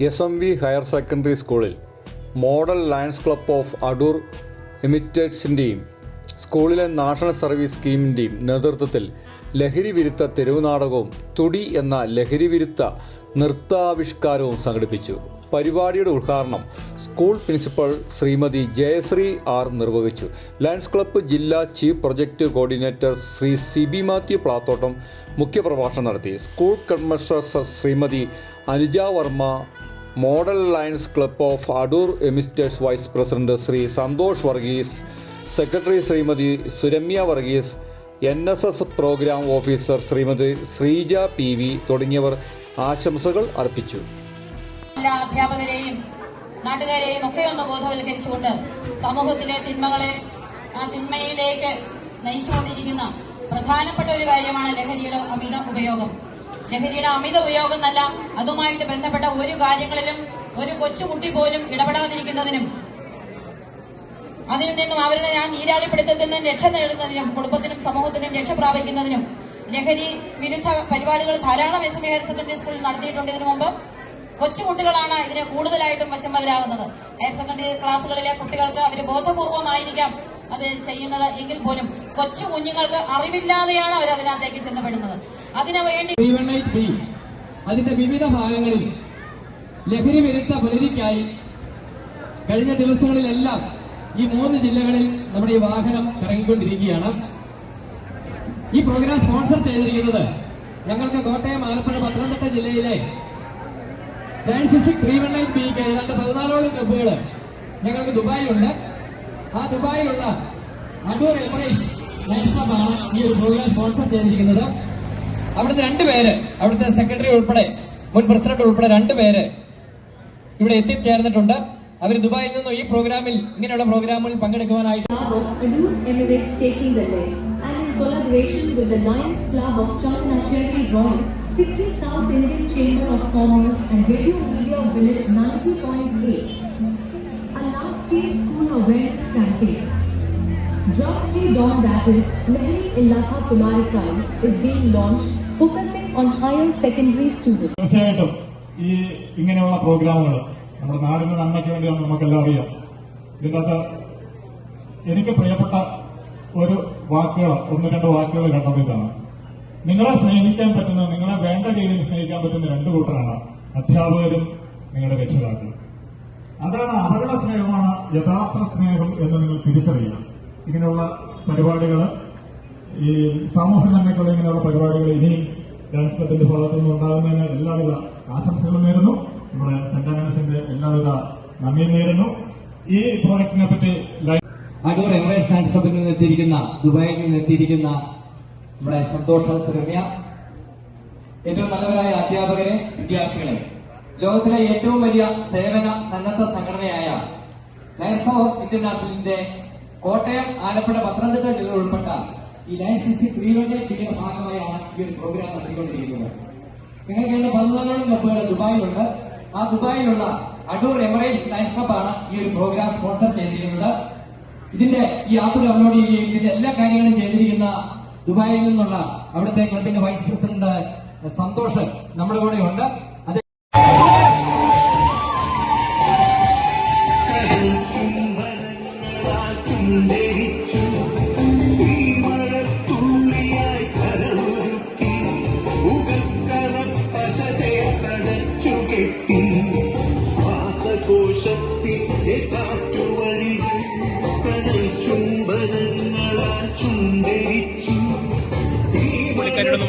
S M V higher secondary സ്കൂളിൽ model lions club of Adoor എമിറ്റേഴ്സിന്റെയും സ്കൂളിലെ national service സ്കീമിന്റെയും നേതൃത്വത്തിൽ ലഹരി വിരുദ്ധ തെരുവു നാടകവും തുടി എന്ന ലഹരി വിരുദ്ധ നൃത്താവിഷ്കാരവും സംഘടിപ്പിച്ചു. പരിപാടിയുടെ ഉദ്ഘാടനം school principal Shrimati Jayashree R നിർവഹിച്ചു. ലയൺസ് ക്ലബ്ബ് ജില്ലാ chief project coordinator Shri Sibi Mathew Plathottam മുഖ്യപ്രഭാഷണം നടത്തി. School കൺമസ്ട്രസ് Shrimati Anuja Varma model Lions club of Adoor എമിസ്റ്റേഴ്സ് vice president Shri Santhosh Varghese secretary Shrimati Suramya Varghese N S S programme officer Shrimati Sreeja P V തുടങ്ങിയവർ ആശംസകൾ അർപ്പിച്ചു. എല്ലാ അധ്യാപകരെയും നാട്ടുകാരെയും ഒക്കെ ഒന്ന് ബോധവൽക്കരിച്ചുകൊണ്ട് സമൂഹത്തിലെ തിന്മകളെ ആ തിന്മയിലേക്ക് നയിച്ചുകൊണ്ടിരിക്കുന്ന പ്രധാനപ്പെട്ട ഒരു കാര്യമാണ് ലഹരിയുടെ അമിത ഉപയോഗം. ലഹരിയുടെ അമിത ഉപയോഗം എന്നല്ല അതുമായിട്ട് ബന്ധപ്പെട്ട ഒരു കാര്യങ്ങളിലും ഒരു കൊച്ചുകുട്ടി പോലും ഇടപെടാതിരിക്കുന്നതിനും അതിൽ നിന്നും അവരുടെ ഞാൻ നീരാളിപ്പിടുത്തത്തിൽ നിന്നും രക്ഷ നേടുന്നതിനും കുടുംബത്തിനും സമൂഹത്തിനും രക്ഷ പ്രാപിക്കുന്നതിനും ലഹരി വിരുദ്ധ പരിപാടികൾ ധാരാളം എസ് എം ഹയർ സെക്കൻഡറി സ്കൂളിൽ നടത്തിയിട്ടുണ്ട്. ഇതിനു മുമ്പ് കൊച്ചുകുട്ടികളാണ് ഇതിന് കൂടുതലായിട്ടും വശംവദരാകുന്നത് ഹയർ സെക്കൻഡറി ക്ലാസ്സുകളിലെ കുട്ടികൾക്ക് അവർ ബോധപൂർവമായിരിക്കാം അത് ചെയ്യുന്നത് എങ്കിൽ പോലും കൊച്ചു കുഞ്ഞുങ്ങൾക്ക് അറിവില്ലാതെയാണ് അവർ അതിനകത്തേക്ക് ചെന്നപ്പെടുന്നത് അതിനുവേണ്ടി അതിന്റെ വിവിധ ഭാഗങ്ങളിൽ ലഹരി വിരുദ്ധ പുലരിക്കായി കഴിഞ്ഞ ദിവസങ്ങളിലെല്ലാം ഈ മൂന്ന് ജില്ലകളിൽ നമ്മുടെ ഈ വാഹനം ഇറങ്ങിക്കൊണ്ടിരിക്കുകയാണ് ഈ പ്രോഗ്രാം സ്പോൺസർ ചെയ്തിരിക്കുന്നത് ഞങ്ങൾക്ക് കോട്ടയം ആലപ്പുഴ പത്തനംതിട്ട ജില്ലയിലെ ത്രീ വൺ എയ്റ്റ് ബിക്ക് ഏതാണ്ട് പതിനാലോളം ക്ലബുകൾ ഞങ്ങൾക്ക് ദുബായിലുണ്ട്. ആ ദുബായിലുള്ള അടൂർ എമിറേറ്റ്സ് ക്ലബാണ് ഈ ഒരു പ്രോഗ്രാം സ്പോൺസർ ചെയ്തിരിക്കുന്നത്. അവിടുത്തെ രണ്ടുപേര് അവിടുത്തെ സെക്രട്ടറി ഉൾപ്പെടെ മുൻ പ്രസിഡന്റ് ഉൾപ്പെടെ രണ്ടുപേര് ഇവിടെ എത്തിച്ചേർന്നിട്ടുണ്ട്. അവർ ദുബായിൽ നിന്നും ഈ പ്രോഗ്രാമിൽ ഇങ്ങനെയുള്ള പ്രോഗ്രാമുകളിൽ പങ്കെടുക്കുവാനായിട്ട് collaboration with the Lions Club of China Roy, Sikhi South Indian Chamber of Commerce and Radio Media Village 90.8, a large-scale school awareness campaign. Drug Free Dawn that is Lahiri Ilaka Pularikai is being launched focusing on higher secondary students. തീർച്ചയായിട്ടും ഈ ഇങ്ങനെയുള്ള പ്രോഗ്രാമുകൾ നമ്മുടെ നാടിന്റെ നന്മയ്ക്ക് വേണ്ടിയാണ് നമുക്കെല്ലാം അറിയാം. ഇതിനകത്ത് എനിക്ക് പ്രിയപ്പെട്ട ഒരു വാക്കുകൾ ഒന്ന് രണ്ട് വാക്കുകൾ കണ്ടത് ഇതാണ് നിങ്ങളെ സ്നേഹിക്കാൻ പറ്റുന്ന നിങ്ങളെ വേണ്ട രീതിയിൽ സ്നേഹിക്കാൻ പറ്റുന്ന രണ്ട് കൂട്ടരാണ് അധ്യാപകരും നിങ്ങളുടെ രക്ഷിതാക്കളും. അതാണ് അവരുടെ സ്നേഹമാണ് യഥാർത്ഥ സ്നേഹം എന്ന് നിങ്ങൾ തിരിച്ചറിയുക ഇങ്ങനെയുള്ള പരിപാടികൾ ഈ സാമൂഹ്യ നന്മയ്ക്കുള്ള ഇങ്ങനെയുള്ള പരിപാടികൾ ഇനിയും ഡാൻസ് ക്ലബിന്റെ ഭാഗത്തു നിന്ന് ഉണ്ടാകുന്നതിന് എല്ലാവിധ ആശംസകളും നേരുന്നു. നമ്മുടെ സംഘടനസിന്റെ എല്ലാവിധ നന്ദി നേരുന്നു. ഈ പ്രോജക്റ്റിനെ പറ്റി അടൂർ എമിറേറ്റ്സ് ക്ലബിൽ നിന്ന് എത്തിയിരിക്കുന്ന ദുബായിൽ നിന്ന് എത്തിയിരിക്കുന്ന നമ്മുടെ സന്തോഷ സുരമ്യ ഏറ്റവും നല്ലവരായ അധ്യാപകരെ വിദ്യാർത്ഥികളെ ലോകത്തിലെ ഏറ്റവും വലിയ സേവന സന്നദ്ധ സംഘടനയായ ലയൻസ് ഓഫ് ഇന്റർനാഷണലിന്റെ കോട്ടയം ആലപ്പുഴ പത്തനംതിട്ട ജില്ലകൾ ഉൾപ്പെട്ട ഈ ലയൻസ് സിക്സ്റ്റി ത്രീവന്റെ ഇതിന്റെ ഭാഗമായാണ് ഈ ഒരു പ്രോഗ്രാം നടത്തിക്കൊണ്ടിരിക്കുന്നത്. നിങ്ങൾക്ക് പതിനാലോളം ക്ലബ്ബുകൾ ദുബായിലുണ്ട്. ആ ദുബായിലുള്ള അടൂർ എമിറേറ്റ്സ് ലയൻസ് ആണ് ഈ ഒരു പ്രോഗ്രാം സ്പോൺസർ ചെയ്തിരിക്കുന്നത്. ഇതിന്റെ ഈ ആപ്പ് ഡൗൺലോഡ് ചെയ്യുകയും ഇതിന്റെ എല്ലാ കാര്യങ്ങളും ചെയ്തിരിക്കുന്ന ദുബായിൽ നിന്നുള്ള അവിടുത്തെ ക്ലബിന്റെ വൈസ് പ്രസിഡന്റ് സന്തോഷ് നമ്മുടെ കൂടെ ഉണ്ട്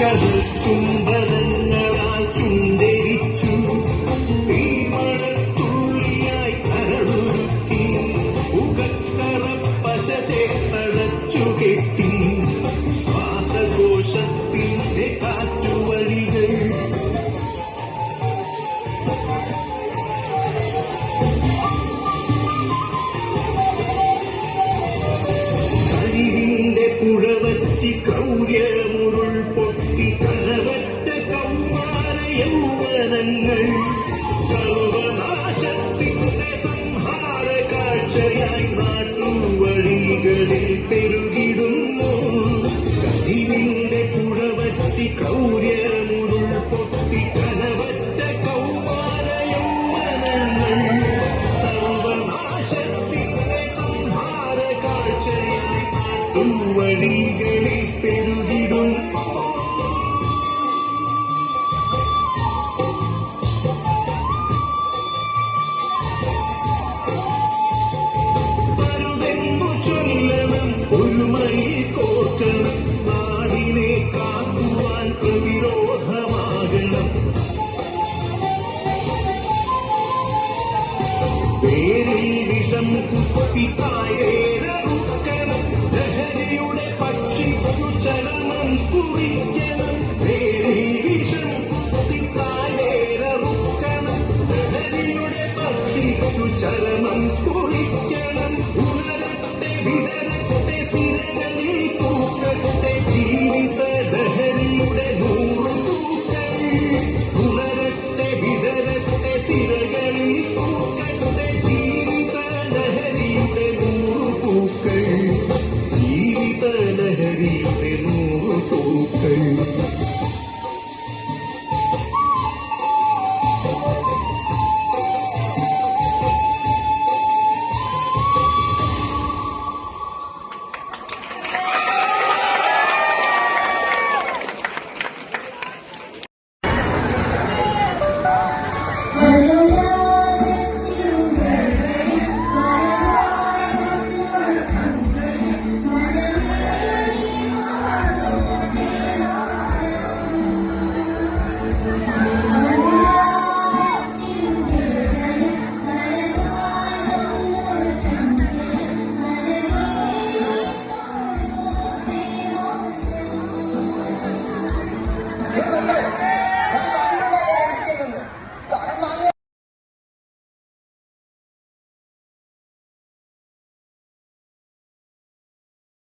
കവിക്കുംബരങ്ങളാൽ വേറിൽ വിഷം പക്ഷി ചരണം കുറിക്കണം. വേറിൽ വിഷം പിതായേറുക്കണം ലഹരിയുടെ പക്ഷി ചരണം